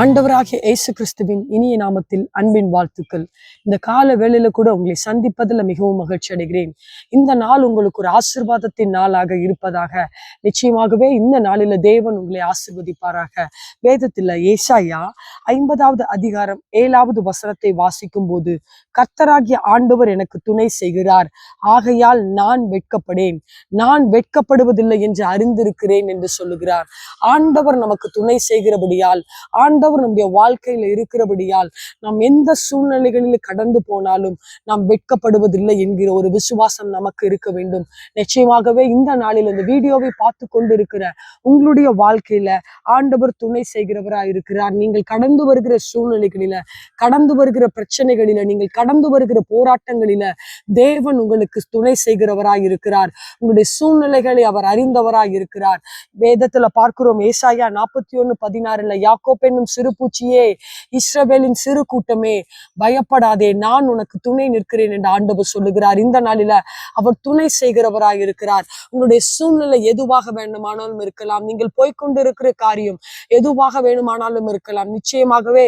ஆண்டவராகிய இயேசு கிறிஸ்துவின் இனிய நாமத்தில் அன்பின் வாழ்த்துக்கள். இந்த கால வேளையில கூட உங்களை சந்திப்பதில் மிகவும் மகிழ்ச்சி அடைகிறேன். இந்த நாள் உங்களுக்கு ஒரு ஆசிர்வாதத்தின் நாளாக இருப்பதாக. நிச்சயமாகவே இந்த நாளில தேவன் உங்களை ஆசிர்வதிப்பாராக. வேதத்துல ஏசாயா ஐம்பதாவது அதிகாரம் ஏழாவது வசனத்தை வாசிக்கும் போது கர்த்தராகிய ஆண்டவர் எனக்கு துணை செய்கிறார். ஆகையால் நான் வெட்கப்படேன். நான் வெட்கப்படுவதில்லை என்று அறிந்திருக்கிறேன் என்று சொல்லுகிறார். ஆண்டவர் நமக்கு துணை செய்கிறபடியால் ஆண்டவர் நம்முடைய வாழ்க்கையில இருக்கிறபடியால் நாம் எந்த சூழ்நிலைகளில் கடந்து போனாலும் நாம் வெட்கப்படுவதில்லை என்கிற ஒரு விசுவாசம் நமக்கு இருக்க வேண்டும். நிச்சயமாகவே இந்த நாளில் இந்த வீடியோவை பார்த்து கொண்டு இருக்கிற உங்களுடைய வாழ்க்கையில ஆண்டவர் துணை செய்கிறவராய் இருக்கிறார். நீங்கள் கடந்து வருகிற சூழ்நிலைகளில கடந்து வருகிற பிரச்சனைகளில நீங்கள் கடந்து வருகிற போராட்டங்களில தேவன் உங்களுக்கு துணை செய்கிறவராய் இருக்கிறார். உங்களுடைய சூழ்நிலைகளை அவர் அறிந்தவராய் இருக்கிறார். வேதத்துல பார்க்கிறோம் ஏசாயா நாற்பத்தி ஒண்ணு பதினாறுல யாக்கோப் என்னும் சிறு பூச்சியே இஸ்ரவேலின் சிறு கூட்டமே பயப்படாதே நான் உனக்கு துணை நிற்கிறேன் என்று ஆண்டவர் சொல்லுகிறார். இந்த நாளில அவர் துணை செய்கிறவராய் இருக்கிறார். உங்களுடைய சூழ்நிலை எதுவாக வேண்டுமானாலும் இருக்கலாம். நீங்கள் போய்கொண்டிருக்கிற காரியம் எதுவாக வேணுமானாலும் இருக்கலாம். நிச்சயமாகவே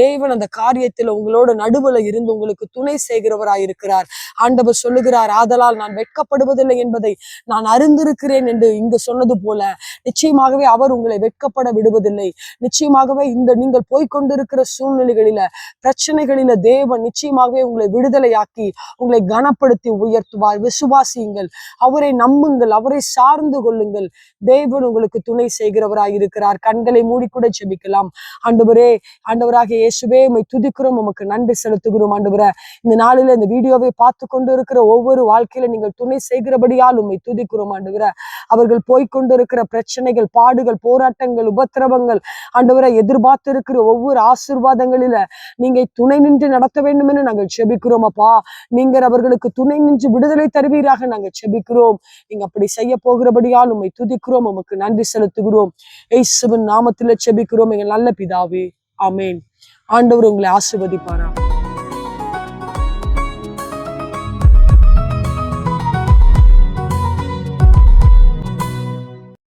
தேவன் அந்த காரியத்தில் உங்களோட நடுவுல இருந்து உங்களுக்கு துணை செய்கிறவராய் இருக்கிறார். ஆண்டவர் சொல்லுகிறார் ஆதலால் நான் வெட்கப்படுவதில்லை என்பதை நான் அறிந்திருக்கிறேன் என்று இங்கு சொன்னது போல நிச்சயமாகவே அவர் உங்களை வெட்கப்பட விடுவதில்லை. நிச்சயமாகவே இந்த நீங்கள் போய்க்கொண்டிருக்கிற சூழ்நிலைகளில பிரச்சனைகளில தேவன் நிச்சயமாகவே உங்களை விடுதலையாக்கி உங்களை கனப்படுத்தி உயர்த்துவார். விசுவாசியுங்கள். அவரை நம்புங்கள். அவரை சார்ந்து கொள்ளுங்கள். தேவன் உங்களுக்கு துணை செய்கிறவராய் இருக்கிறார். கண்களை மூடிக்கூட ஜெபிக்கலாம். ஆண்டவரே ஆண்டவராக இயேசுவே உமை துதிக்கிறோம். உமக்கு நன்றி செலுத்துகிறோம். ஆண்டவரே இந்த நாளில இந்த வீடியோவை பார்த்து கொண்டிருக்கிற ஒவ்வொரு வாழ்க்கையில நீங்கள் துணை செய்கிறபடியால் உண்மை துதிக்கிறோம் ஆண்டவரே. அவர்கள் போய்கொண்டிருக்கிற பிரச்சனைகள் பாடுகள் போராட்டங்கள் உபத்திரவங்கள் ஆண்டவரை எதிர்பார்த்து இருக்கிற ஒவ்வொரு ஆசீர்வாதங்களில நீங்க துணை நின்று நடத்த வேண்டும் என்று நாங்கள் செபிக்கிறோம் அப்பா. நீங்கள் அவர்களுக்கு துணை நின்று விடுதலை தருவீராக நாங்கள் செபிக்கிறோம். நீங்க அப்படி செய்ய போகிறபடியால் உண்மை துதிக்கிறோம் உமக்கு நன்றி செலுத்துகிறோம். ஏசுவின் நாமத்துல செபிக்கிறோம் எங்கள் நல்ல பிதாவே. ஆமேன். ஆண்டவர் உங்களை ஆசிர்வதிப்பாரா